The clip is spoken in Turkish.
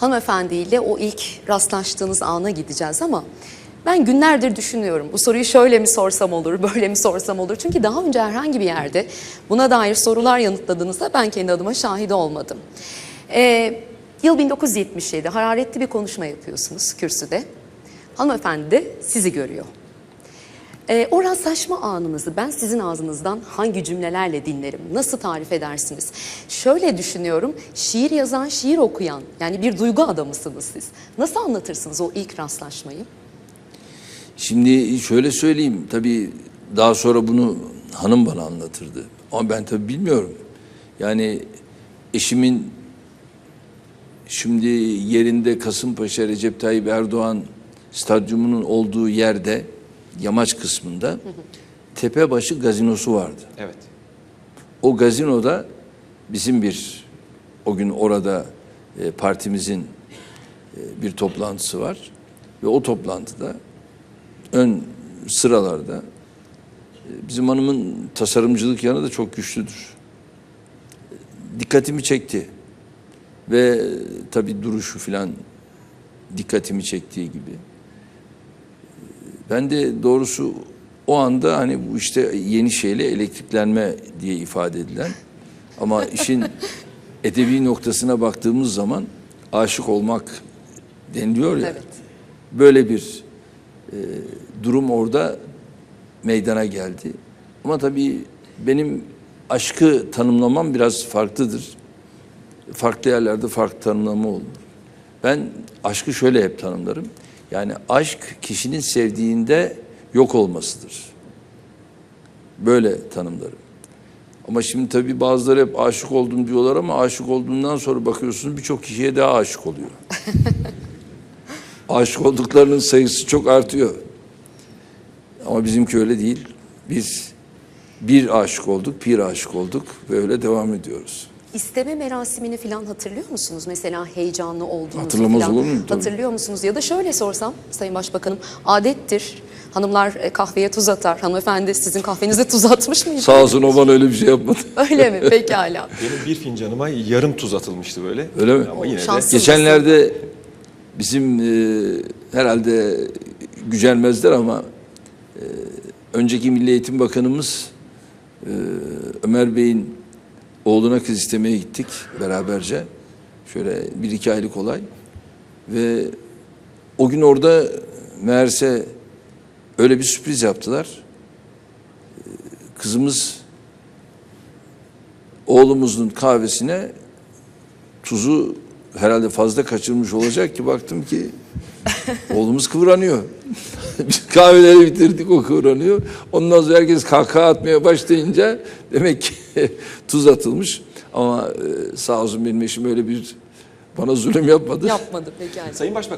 hanımefendiyle o ilk rastlaştığınız ana gideceğiz ama ben günlerdir düşünüyorum. Bu soruyu şöyle mi sorsam olur, böyle mi sorsam olur? Çünkü daha önce herhangi bir yerde buna dair sorular yanıtladığınızda ben kendi adıma şahit olmadım. Ee, yıl 1977, hararetli bir konuşma yapıyorsunuz kürsüde. Hanımefendi sizi görüyor. Ee, o rastlaşma anınızı ben sizin ağzınızdan hangi cümlelerle dinlerim? Nasıl tarif edersiniz? Şöyle düşünüyorum, şiir yazan, şiir okuyan, yani bir duygu adamısınız siz. Nasıl anlatırsınız o ilk rastlaşmayı? Şimdi şöyle söyleyeyim. Tabii daha sonra bunu hanım bana anlatırdı. Ama ben tabii bilmiyorum. Yani eşimin şimdi yerinde Kasımpaşa Recep Tayyip Erdoğan stadyumunun olduğu yerde yamaç kısmında Tepebaşı gazinosu vardı. Evet. O gazinoda bizim bir o gün orada e, partimizin e, bir toplantısı var ve o toplantıda ön sıralarda e, bizim hanımın tasarımcılık yanı da çok güçlüdür. Dikkatimi çekti ve e, tabii duruşu filan dikkatimi çektiği gibi. Ben de doğrusu o anda hani bu işte yeni şeyle elektriklenme diye ifade edilen ama işin edebi noktasına baktığımız zaman aşık olmak deniliyor ya. Evet. Böyle bir e, durum orada meydana geldi. Ama tabii benim aşkı tanımlamam biraz farklıdır. Farklı yerlerde farklı tanımlama olur. Ben aşkı şöyle hep tanımlarım. Yani aşk kişinin sevdiğinde yok olmasıdır. Böyle tanımlarım. Ama şimdi tabii bazıları hep aşık oldum diyorlar ama aşık olduğundan sonra bakıyorsunuz birçok kişiye daha aşık oluyor. aşık olduklarının sayısı çok artıyor. Ama bizimki öyle değil. Biz bir aşık olduk, bir aşık olduk ve öyle devam ediyoruz. İsteme merasimini falan hatırlıyor musunuz? Mesela heyecanlı olduğunuzu Hatırlamaz falan olur muyum? Tabii. Hatırlıyor musunuz? Ya da şöyle sorsam Sayın Başbakanım, adettir. Hanımlar e, kahveye tuz atar. Hanımefendi sizin kahvenize tuz atmış mıydı? Sağ olsun o bana öyle bir şey yapmadı. Öyle mi? Pekala. Benim bir fincanıma yarım tuz atılmıştı böyle. Öyle mi? Ama yine de Şanslı. Geçenlerde bizim e, herhalde gücenmezler ama e, önceki Milli Eğitim Bakanımız e, Ömer Bey'in oğluna kız istemeye gittik beraberce. Şöyle bir iki aylık olay. Ve o gün orada meğerse öyle bir sürpriz yaptılar. Kızımız oğlumuzun kahvesine tuzu herhalde fazla kaçırmış olacak ki baktım ki oğlumuz kıvranıyor. Biz kahveleri bitirdik o kıvranıyor. Ondan sonra herkes kahkaha atmaya başlayınca demek ki tuz atılmış. Ama e, sağ olsun benim eşim öyle bir bana zulüm yapmadı. Yapmadı pekala. Sayın Başbakan